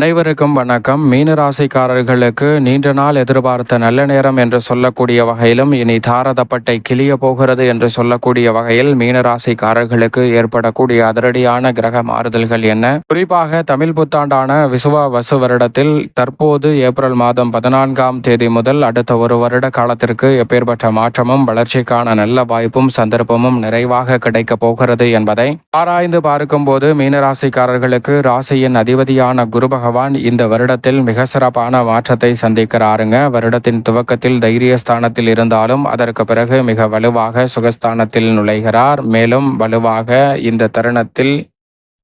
அனைவருக்கும் வணக்கம். மீனராசிக்காரர்களுக்கு நீண்ட நாள் எதிர்பார்த்த நல்ல நேரம் என்று சொல்லக்கூடிய வகையிலும் இனி தாரதப்பட்டை கிளிய போகிறது என்று சொல்லக்கூடிய வகையில் மீனராசிக்காரர்களுக்கு ஏற்படக்கூடிய அதிரடியான கிரக மாறுதல்கள் என்ன? குறிப்பாக தமிழ் புத்தாண்டான விசுவ வசு வருடத்தில் தற்போது ஏப்ரல் மாதம் பதினான்காம் தேதி முதல் அடுத்த ஒரு வருட காலத்திற்கு எப்பேற்பட்ட மாற்றமும் வளர்ச்சிக்கான நல்ல வாய்ப்பும் சந்தர்ப்பமும் நிறைவாக கிடைக்கப் போகிறது என்பதை ஆராய்ந்து பார்க்கும்போது மீனராசிக்காரர்களுக்கு ராசியின் அதிபதியான குருபக பகவான் இந்த வருடத்தில் மிக சிறப்பான மாற்றத்தை சந்திக்கிறாருங்க. வருடத்தின் துவக்கத்தில் தைரியஸ்தானத்தில் இருந்தாலும் அதற்கு பிறகு மிக வலுவாக சுகஸ்தானத்தில் நுழைகிறார். மேலும் வலுவாக இந்த தருணத்தில்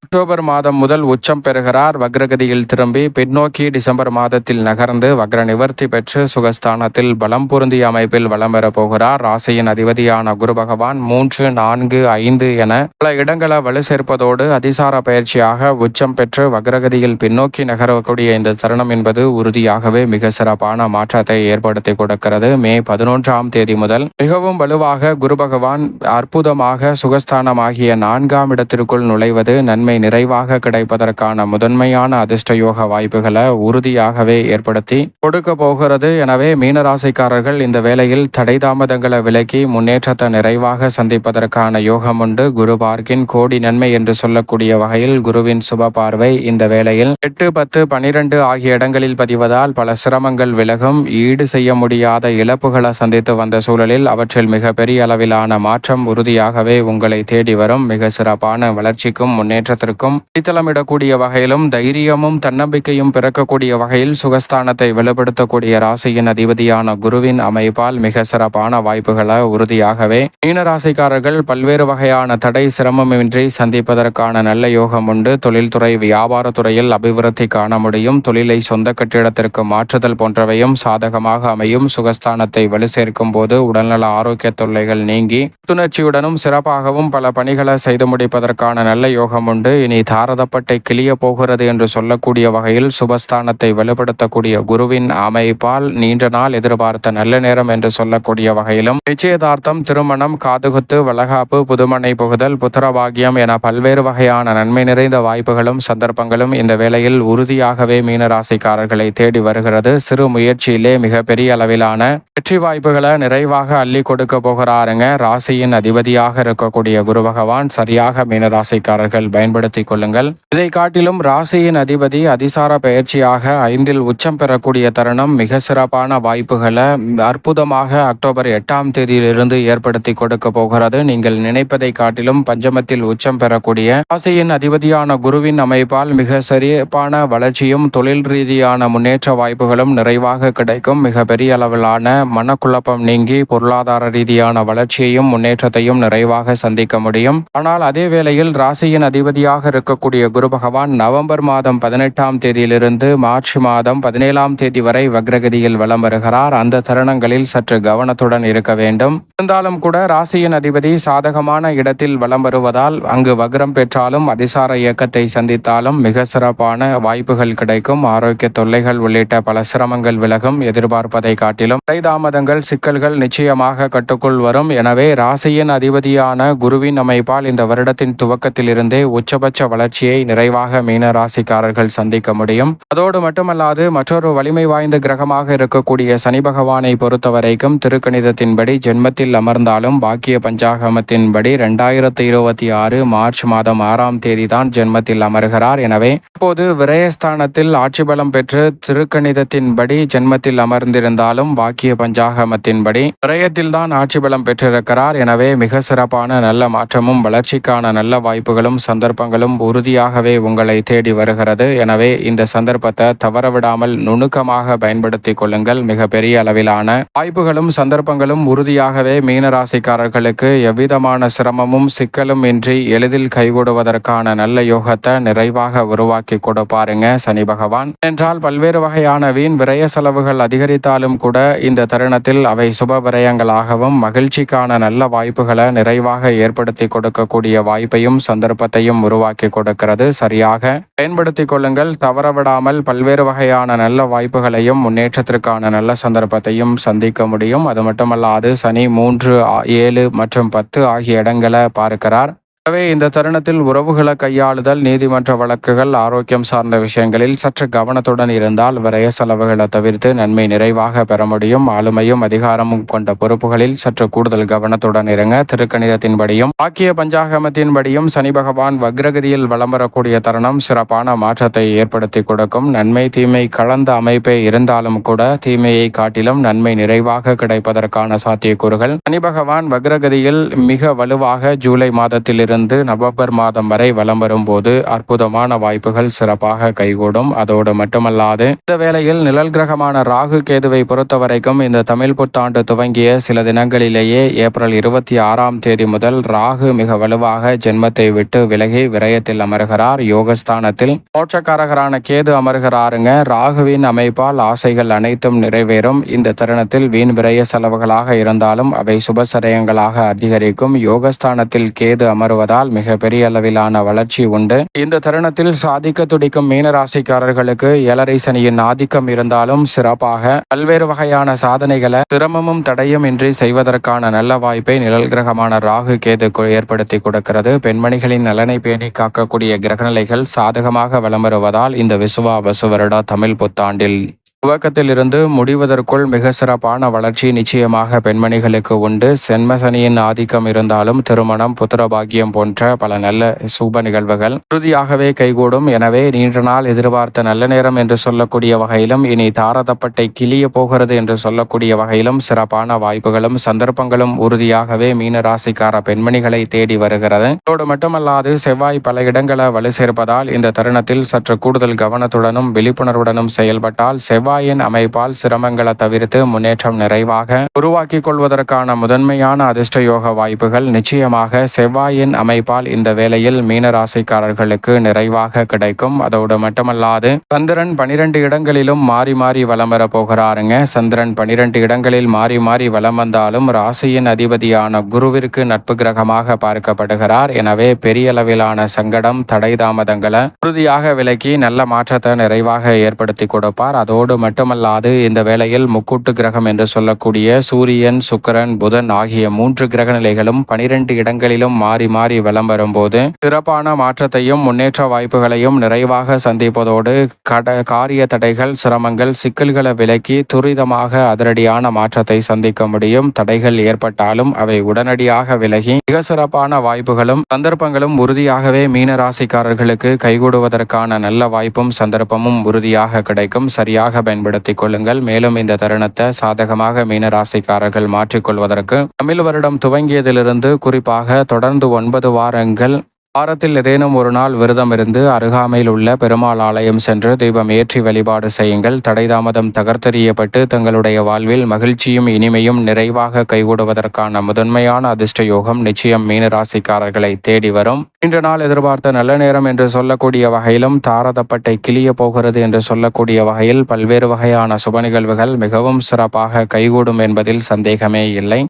அக்டோபர் மாதம் முதல் உச்சம் பெறுகிறார். வக்ரகதியில் திரும்பி பின்னோக்கி டிசம்பர் மாதத்தில் நகர்ந்து வக்ர நிவர்த்தி பெற்று சுகஸ்தானத்தில் பலம் பொருந்திய அமைப்பில் வலம் பெறப் போகிறார். ராசியின் அதிபதியான குரு பகவான் மூன்று நான்கு ஐந்து என பல இடங்களை வலு சேர்ப்பதோடு அதிசார பயிற்சியாக உச்சம் பெற்று வக்ரகதியில் பின்னோக்கி நகரக்கூடிய இந்த தருணம் என்பது உறுதியாகவே மிக சிறப்பான மாற்றத்தை ஏற்படுத்தி கொடுக்கிறது. மே பதினொன்றாம் தேதி முதல் மிகவும் வலுவாக குரு பகவான் அற்புதமாக சுகஸ்தானமாகிய நான்காம் இடத்திற்குள் நுழைவது நன்மை நிறைவாக கிடைப்பதற்கான முதன்மையான அதிர்ஷ்ட யோக வாய்ப்புகளை உறுதியாகவே ஏற்படுத்தி கொடுக்க போகிறது. எனவே மீனராசிக்காரர்கள் இந்த வேளையில் தடை தாமதங்களை விலக்கி முன்னேற்றத்தை நிறைவாக சந்திப்பதற்கான யோகம் உண்டு. குரு பார்க்கின் கோடி நன்மை என்று சொல்லக்கூடிய வகையில் குருவின் சுப பார்வை இந்த வேளையில் எட்டு பத்து பனிரெண்டு ஆகிய இடங்களில் பதிவதால் பல சிரமங்கள் விலகும். ஈடு செய்ய முடியாத இழப்புகளை சந்தித்து வந்த சூழலில் அவற்றில் மிக பெரிய அளவிலான மாற்றம் உறுதியாகவே உங்களை தேடி வரும். மிக சிறப்பான வளர்ச்சிக்கும் முன்னேற்றத்திற்கும் அடித்தளமிடக்கூடிய வகையிலும் தைரியமும் தன்னம்பிக்கையும் பிறக்கக்கூடிய வகையில் சுகஸ்தானத்தை வெளிப்படுத்தக்கூடிய ராசியின் அதிபதியான குருவின் அமைப்பால் மிக சிறப்பான வாய்ப்புகளை உறுதியாகவே மீனராசிக்காரர்கள் பல்வேறு வகையான தடை சிரமமின்றி சந்திப்பதற்கான நல்ல யோகம் உண்டு. தொழில்துறை வியாபாரத்துறையில் அபிவிருத்தி காண முடியும். தொழிலை சொந்த கட்டிடத்திற்கு மாற்றுதல் போன்றவையும் சாதகமாக அமையும். சுகஸ்தானத்தை வலு சேர்க்கும் போது உடல்நல ஆரோக்கிய தொல்லைகள் நீங்கி புத்துணர்ச்சியுடனும் சிறப்பாகவும் பல பணிகளை செய்து முடிப்பதற்கான நல்ல யோகம் உண்டு. இனி தாரதப்பட்டை கிளிய போகிறது என்று சொல்லக்கூடிய வகையில் சுபஸ்தானத்தை வலுப்படுத்தக்கூடிய குருவின் அமைப்பால் நீண்ட நாள் எதிர்பார்த்த நல்ல நேரம் என்று சொல்லக்கூடிய வகையிலும் நிச்சயதார்த்தம் திருமணம் காதுகுத்து வளகாப்பு புதுமனை புகுதல் புத்திரபாகியம் என பல்வேறு வகையான நன்மை நிறைந்த வாய்ப்புகளும் சந்தர்ப்பங்களும் இந்த வேளையில் உறுதியாகவே மீனராசிக்காரர்களை தேடி வருகிறது. சிறு முயற்சியிலே மிகப்பெரிய அளவிலான வெற்றி வாய்ப்புகளை நிறைவாக அள்ளி கொடுக்க போகிறாருங்க. ராசியின் அதிபதியாக இருக்கக்கூடிய குரு பகவான் சரியாக மீனராசிக்காரர்கள் பயன்படுத்திக் கொள்ளுங்கள். இதை காட்டிலும் ராசியின் அதிபதி அதிசார பயிற்சியாக ஐந்தில் உச்சம் பெறக்கூடிய தருணம் மிக சிறப்பான வாய்ப்புகளை அற்புதமாக அக்டோபர் எட்டாம் தேதியிலிருந்து ஏற்படுத்தி கொடுக்க போகிறது. நீங்கள் நினைப்பதை காட்டிலும் பஞ்சமத்தில் உச்சம் பெறக்கூடிய ராசியின் அதிபதியான குருவின் அமைப்பால் மிக சிறப்பான வளர்ச்சியும் தொழில் ரீதியான முன்னேற்ற வாய்ப்புகளும் நிறைவாக கிடைக்கும். மிக பெரிய அளவிலான மனக்குழப்பம் நீங்கி பொருளாதார ரீதியான வளர்ச்சியையும் முன்னேற்றத்தையும் நிறைவாக சந்திக்க முடியும். ஆனால் அதே வேளையில் ராசியின் அதிபதி அதிபதியாக இருக்கக்கூடிய குரு பகவான் நவம்பர் மாதம் பதினெட்டாம் தேதியிலிருந்து மார்ச் மாதம் பதினேழாம் தேதி வரை வக்ரகதியில் வலம் வருகிறார். அந்த தருணங்களில் சற்று கவனத்துடன் இருக்க வேண்டும். இருந்தாலும் கூட ராசியின் அதிபதி சாதகமான இடத்தில் வலம் வருவதால் அங்கு வக்ரம் பெற்றாலும் அதிசார இயக்கத்தை சந்தித்தாலும் மிக சிறப்பான வாய்ப்புகள் கிடைக்கும். ஆரோக்கிய தொல்லைகள் உள்ளிட்ட பல சிரமங்கள் விலகும் எதிர்பார்ப்பதை காட்டிலும். தாமதங்கள் சிக்கல்கள் நிச்சயமாக கட்டுக்குள் வரும். எனவே ராசியின் அதிபதியான குருவின் அமைப்பால் இந்த வருடத்தின் துவக்கத்திலிருந்தே உச்ச உச்சபட்ச வளர்ச்சியை நிறைவாக மீன ராசிக்காரர்கள் சந்திக்க முடியும். அதோடு மட்டுமல்லாது மற்றொரு வலிமை வாய்ந்த கிரகமாக இருக்கக்கூடிய சனி பகவானை பொறுத்தவரைக்கும் திருக்கணிதத்தின்படி ஜென்மத்தில் அமர்ந்தாலும் பாக்கிய பஞ்சாகமத்தின்படி ரெண்டாயிரத்தி இருபத்தி ஆறு மார்ச் மாதம் ஆறாம் தேதி தான் ஜென்மத்தில் அமர்கிறார். எனவே இப்போது விரயஸ்தானத்தில் ஆட்சி பலம் பெற்று திருக்கணிதத்தின்படி ஜென்மத்தில் அமர்ந்திருந்தாலும் பாக்கிய பஞ்சாகமத்தின்படி விரயத்தில் தான் ஆட்சி பலம் பெற்றிருக்கிறார். எனவே மிக சிறப்பான நல்ல மாற்றமும் வளர்ச்சிக்கான நல்ல வாய்ப்புகளும் சந்தர்ப்பங்களும் உறுதியாகவே உங்களை தேடி வருகிறது. எனவே இந்த சந்தர்ப்பத்தை தவறவிடாமல் நுணுக்கமாக பயன்படுத்திக் கொள்ளுங்கள். மிக பெரிய அளவிலான வாய்ப்புகளும் சந்தர்ப்பங்களும் உறுதியாகவே மீனராசிக்காரர்களுக்கு எவ்விதமான சிரமமும் சிக்கலும் இன்றி எளிதில் கைகூடுவதற்கான நல்ல யோகத்தை நிறைவாக உருவாக்கி கொடுப்பாருங்க சனி பகவான். என்றால் பல்வேறு வகையான வீண் விரய செலவுகள் அதிகரித்தாலும் கூட இந்த தருணத்தில் அவை சுப விரயங்களாகவும் மகிழ்ச்சிக்கான நல்ல வாய்ப்புகளை நிறைவாக ஏற்படுத்தி கொடுக்கக்கூடிய வாய்ப்பையும் சந்தர்ப்பத்தையும் உருவாக்கி கொடுக்கிறது. சரியாக பயன்படுத்திக் கொள்ளுங்கள். தவறவிடாமல் பல்வேறு வகையான நல்ல வாய்ப்புகளையும் முன்னேற்றத்திற்கான நல்ல சந்தர்ப்பத்தையும் சந்திக்க முடியும். அது மட்டுமல்லாது சனி மூன்று ஏழு மற்றும் பத்து ஆகிய இடங்களை பார்க்கிறார். எனவே இந்த தருணத்தில் உறவுகளை கையாளுதல் நீதிமன்ற வழக்குகள் ஆரோக்கியம் சார்ந்த விஷயங்களில் சற்று கவனத்துடன் இருந்தால் விரைய செலவுகளை தவிர்த்து நன்மை நிறைவாக பெற முடியும். ஆளுமையும் அதிகாரமும் கொண்ட பொறுப்புகளில் சற்று கூடுதல் கவனத்துடன் இருங்க. திருக்கணிதத்தின்படியும் ஆக்கிய பஞ்சாகமத்தின்படியும் சனி பகவான் வக்ரகதியில் வலம் வரக்கூடிய தருணம் சிறப்பான மாற்றத்தை ஏற்படுத்தி கொடுக்கும். நன்மை தீமை கலந்த அமைப்பே இருந்தாலும் கூட தீமையை காட்டிலும் நன்மை நிறைவாக கிடைப்பதற்கான சாத்தியக்கூறுகள். சனி பகவான் வக்ரகதியில் மிக வலுவாக ஜூலை மாதத்தில் இருந்து நவம்பர் மாதம் வரை வலம் வரும்போது அற்புதமான வாய்ப்புகள் சிறப்பாக கைகூடும். அதோடு மட்டுமல்லாது இந்த வேளையில் நிழல் கிரகமான ராகு கேதுவை பொறுத்த வரைக்கும் இந்த தமிழ் புத்தாண்டு துவங்கிய சில தினங்களிலேயே ஏப்ரல் இருபத்தி ஆறாம் தேதி முதல் ராகு மிக வலுவாக ஜென்மத்தை விட்டு விலகி விரயத்தில் அமர்கிறார். யோகஸ்தானத்தில் மோட்சக்காரகரான கேது அமர்கிறாருங்க. ராகுவின் அமைப்பால் ஆசைகள் அனைத்தும் நிறைவேறும். இந்த தருணத்தில் வீண் விரய செலவுகளாக இருந்தாலும் அவை சுபசரயங்களாக அதிகரிக்கும். யோகஸ்தானத்தில் கேது வருவதால் மிக பெரிய அளவிலான வளர்ச்சி உண்டு. இந்த தருணத்தில் சாதிக்க துடிக்கும் மீனராசிக்காரர்களுக்கு ஏழரை சனியின் ஆதிக்கம் இருந்தாலும் சிறப்பாக பல்வேறு வகையான சாதனைகளை சிரமமும் தடையும் இன்றி செய்வதற்கான நல்ல வாய்ப்பை நிழல் கிரகமான ராகு கேது ஏற்படுத்தி கொடுக்கிறது. பெண்மணிகளின் நலனை பேணி காக்கக்கூடிய கிரகநிலைகள் சாதகமாக வலம் வருவதால் இந்த விசுவா பசு வருட தமிழ் புத்தாண்டில் துவக்கத்திலிருந்து முடிவதற்குள் மிக சிறப்பான வளர்ச்சி நிச்சயமாக பெண்மணிகளுக்கு உண்டு. சென்மசனியின் ஆதிக்கம் இருந்தாலும் திருமணம் புத்திரபாகியம் போன்ற பல நல்ல சுப நிகழ்வுகள் உறுதியாகவே கைகூடும். எனவே நீண்ட நாள் எதிர்பார்த்த நல்ல நேரம் என்று சொல்லக்கூடிய வகையிலும் இனி தாரதப்பட்டை கிளிய போகிறது என்று சொல்லக்கூடிய வகையிலும் சிறப்பான வாய்ப்புகளும் சந்தர்ப்பங்களும் உறுதியாகவே மீனராசிக்கார பெண்மணிகளை தேடி வருகிறது. அதோடு மட்டுமல்லாது செவ்வாய் பல இடங்களை வலு சேர்ப்பதால் இந்த தருணத்தில் சற்று கூடுதல் கவனத்துடனும் விழிப்புணர்வுடனும் செயல்பட்டால் செவ்வாய் செவ்வாயின் அமைப்பால் சிரமங்களை தவிர்த்து முன்னேற்றம் நிறைவாக உருவாக்கிக் கொள்வதற்கான முதன்மையான அதிர்ஷ்ட யோக வாய்ப்புகள் நிச்சயமாக செவ்வாயின் அமைப்பால் இந்த வேளையில் மீனராசிக்காரர்களுக்கு நிறைவாக கிடைக்கும். அதோடு மட்டுமல்லாது சந்திரன் பனிரெண்டு இடங்களிலும் மாறி மாறி வலம் வர போகிறாருங்க. சந்திரன் பனிரெண்டு இடங்களில் மாறி மாறி வலம் வந்தாலும் ராசியின் அதிபதியான குருவிற்கு நட்பு கிரகமாக பார்க்கப்படுகிறார். எனவே பெரிய அளவிலான சங்கடம் தடை தாமதங்களை உறுதியாக விலக்கி நல்ல மாற்றத்தை நிறைவாக ஏற்படுத்தி கொடுப்பார். அதோடு மட்டுமல்லாது இந்த வேளையில் முக்கூட்டு கிரகம் என்று சொல்லக்கூடிய சூரியன் சுக்கரன் புதன் ஆகிய மூன்று கிரக நிலைகளும் பனிரெண்டு இடங்களிலும் மாறி மாறி வலம் வரும்போது சிறப்பான மாற்றத்தையும் முன்னேற்ற வாய்ப்புகளையும் நிறைவாக சந்திப்பதோடு கட காரிய தடைகள் சிரமங்கள் சிக்கல்களை விலக்கி துரிதமாக அதிரடியான மாற்றத்தை சந்திக்க முடியும். தடைகள் ஏற்பட்டாலும் அவை உடனடியாக விலகி மிக சிறப்பான வாய்ப்புகளும் சந்தர்ப்பங்களும் உறுதியாகவே மீனராசிக்காரர்களுக்கு கைகூடுவதற்கான நல்ல வாய்ப்பும் சந்தர்ப்பமும் உறுதியாக கிடைக்கும். சரியாக பயன்படுத்திக் கொள்ளுங்கள். மேலும் இந்த தருணத்தை சாதகமாக மீனராசிக்காரர்கள் மாற்றிக்கொள்வதற்கு தமிழ் வருடம் துவங்கியதிலிருந்து குறிப்பாக தொடர்ந்து ஒன்பது வாரங்கள் வாரத்தில் ஏதேனும் ஒரு நாள் விரதம் இருந்து அருகாமையில் உள்ள பெருமாள் ஆலயம் சென்று தீபம் ஏற்றி வழிபாடு செய்யுங்கள். தடைதாமதம் தகர்த்தெறியப்பட்டு தங்களுடைய வாழ்வில் மகிழ்ச்சியும் இனிமையும் நிறைவாக கைகூடுவதற்கான முதன்மையான அதிர்ஷ்ட யோகம் நிச்சயம் மீனராசிக்காரர்களை தேடி வரும். இன்று நாள் எதிர்பார்த்த நல்ல நேரம் என்று சொல்லக்கூடிய வகையிலும் தாரதப்பட்டை கிளிய போகிறது என்று சொல்லக்கூடிய வகையில் பல்வேறு வகையான சுப நிகழ்வுகள் மிகவும் சிறப்பாக கைகூடும் என்பதில் சந்தேகமே இல்லை.